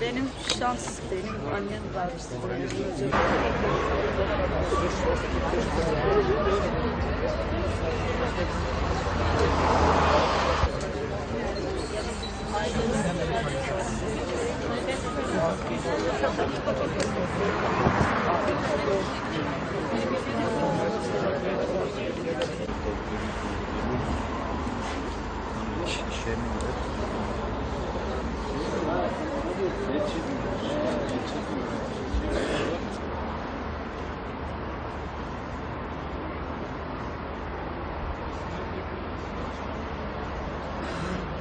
Benim şans, benim annem var. Orada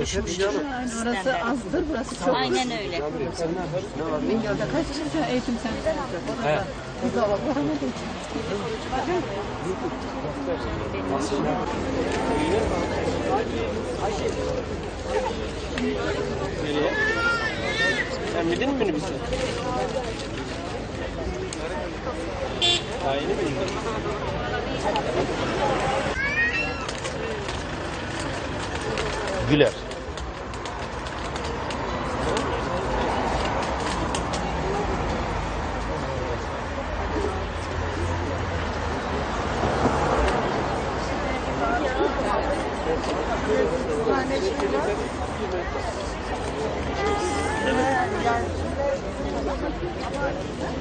düşmüştür. Orası azdır, burası çok. Aynen öyle. Kaç yıl sen eğitim sen? Değil. Sen bildin mi minibüsü? Daha yeni mi bildin? Güler.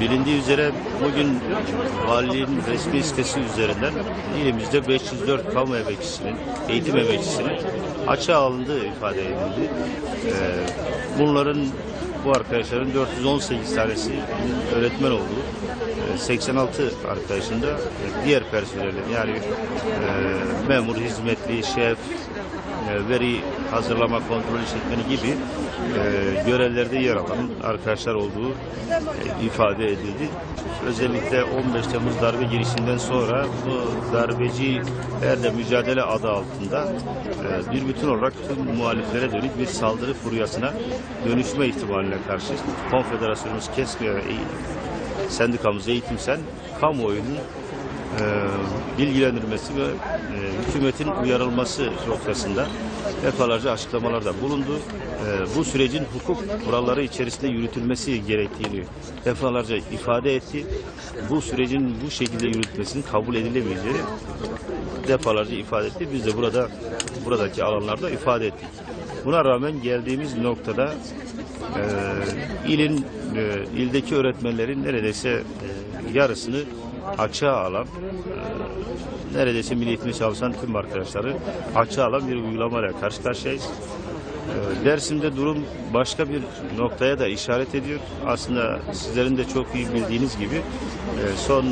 Bilindiği üzere bugün valiliğin resmi sitesi üzerinden ilimizde 504 kamu emekçisinin, eğitim emekçisinin açığa alındığı ifade edildi. Ee, bunların bu arkadaşların 418 tanesi öğretmen oldu. Ee, 86 arkadaşın da e, diğer personelin yani e, memur, hizmetli, şef, veri hazırlama kontrol işletmeni gibi e, görevlerde yer alan arkadaşlar olduğu e, ifade edildi. Özellikle 15 Temmuz darbe girişiminden sonra bu darbecilerle mücadele adı altında e, bir bütün olarak tüm muhaliflere dönük bir saldırı furyasına dönüşme ihtimaline karşı konfederasyonumuz kesmiyor sendikamız Eğitimsen kamuoyunun e, bilgilendirmesi ve e, hükümetin uyarılması noktasında defalarca açıklamalarda bulundu. E, bu sürecin hukuk kuralları içerisinde yürütülmesi gerektiğini defalarca ifade etti. Bu sürecin bu şekilde yürütmesinin kabul edilemeyeceğini defalarca ifade etti. Biz de burada buradaki alanlarda ifade ettik. Buna rağmen geldiğimiz noktada e, ilin e, ildeki öğretmenlerin neredeyse e, yarısını açığa alan e, neredeyse milli eğitimde çalışan tüm arkadaşları açığa alan bir uygulamayla karşı karşıyayız. Ee, Dersim'de durum başka bir noktaya da işaret ediyor. Aslında sizlerin de çok iyi bildiğiniz gibi e, son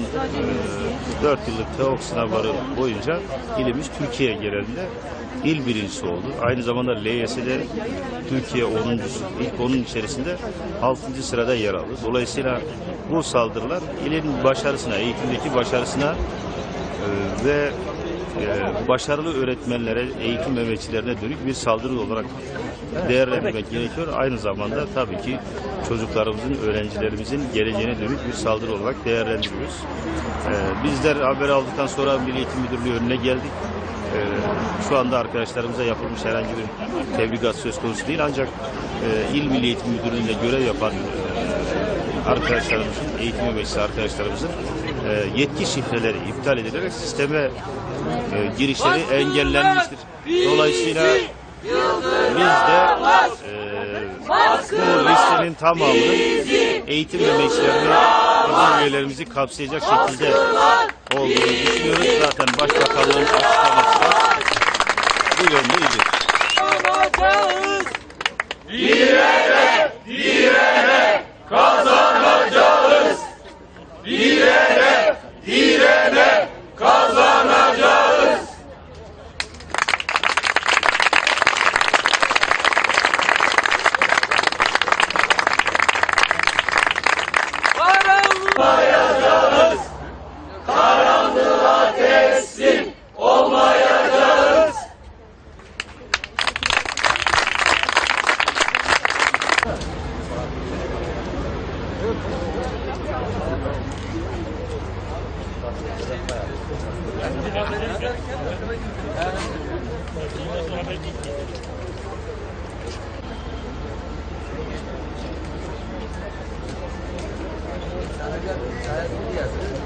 4 yıllık TEOK sınavları boyunca ilimiz Türkiye genelinde il birincisi oldu. Aynı zamanda LYS'de Türkiye 10.sü. İlk onun içerisinde 6. sırada yer aldı. Dolayısıyla bu saldırılar ilin başarısına, eğitimdeki başarısına e, ve başarılı öğretmenlere, eğitim emekçilerine dönük bir saldırı olarak değerlendirmek gerekiyor. Aynı zamanda tabii ki çocuklarımızın, öğrencilerimizin geleceğine dönük bir saldırı olarak değerlendiriyoruz. E, bizler haber aldıktan sonra Milli Eğitim Müdürlüğü önüne geldik. E, şu anda arkadaşlarımıza yapılmış herhangi bir tebligat söz konusu değil ancak e, İl Milli Eğitim Müdürlüğü'nde görev yapan e, arkadaşlarımızın, eğitim emekçisi arkadaşlarımızın e, yetki şifreleri iptal edilerek sisteme e, girişleri engellenmiştir. Dolayısıyla biz de e, bu listenin tamamını eğitim emekçilerini, bizim üyelerimizi kapsayacak şekilde olduğunu düşünüyoruz. Zaten Başbakanlığın açıklaması bu yönde idir. Sana gel, sana gel.